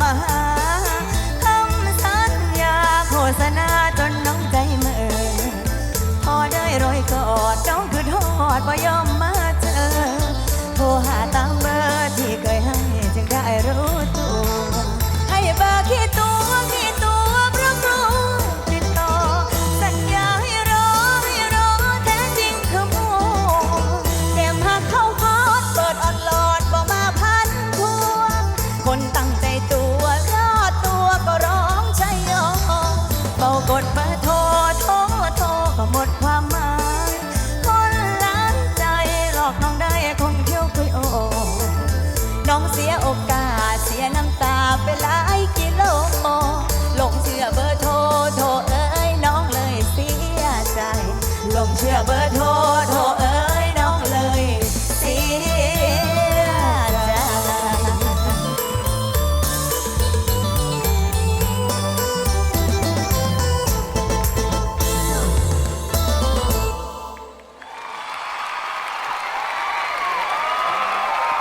มาคำสัญญาโฆษณาจนน้องใจเมื่อพอได้รอยกอดน้องคือทอดบ่ยอม ลงเชื่อเบอร์โทรโทรเอ้ยน้องเลยเสียใจ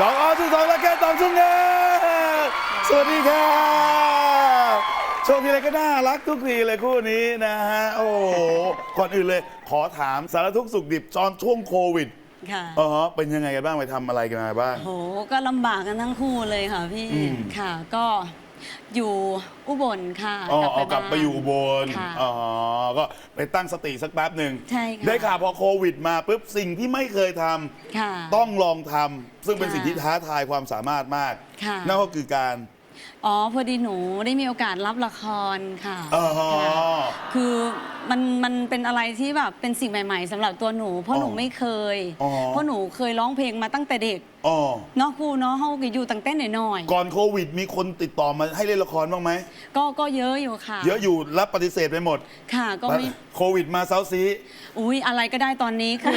ดอกออที่สองและแกตอบช่วงนี้สวัสดีครับ ช่วงที่ไรก็น่ารักทุกทีเลยคู่นี้นะฮะ โอ้โหก่อนอื่นเลย ขอถามสารทุกข์สุขดิบตอนช่วงโควิดค่ะ อ๋อเป็นยังไงกันบ้างไปทำอะไรกันมาบ้าง โห ก็ลำบากกันทั้งคู่เลยค่ะพี่ อืม ค่ะ ก็อยู่อุบลค่ะอ๋อเอากลับบ้านไปอยู่อุบน ค่ะ อ๋อ ก็ไปตั้งสติสักแป๊บหนึ่งใช่ค่ะ ได้ข่าวพอโควิดมาปุ๊บสิ่งที่ไม่เคยทำ ค่ะ ต้องลองทำซึ่งเป็นค่ะสิ่งที่ท้าทายความสามารถมาก ค่ะ นั่นก็คือการ อ๋อพอดีหนูได้มีโอกาสรับละครค่ะอ๋อ ค่ะคือมันมันเป็นอะไรที่แบบเป็นสิ่งใหม่ ๆสำหรับตัวหนู เพราะหนูอ๋อไม่เคย อ๋อ เพราะหนูเคยร้องเพลงมาตั้งแต่เด็กอ๋อเนาะครูเนาะเฮาก็อยู่ตั้งแต่หน่อยก่อนโควิด มีคนติดต่อมาให้เล่นละครบ้างไหม ๆก็ก็เยอะอยู่ค่ะเยอะอยู่รับปฏิเสธไปหมด ค่ะก็ไม่โควิดมาเซาซี อุ้ยอะไรก็ได้ตอนนี้คือ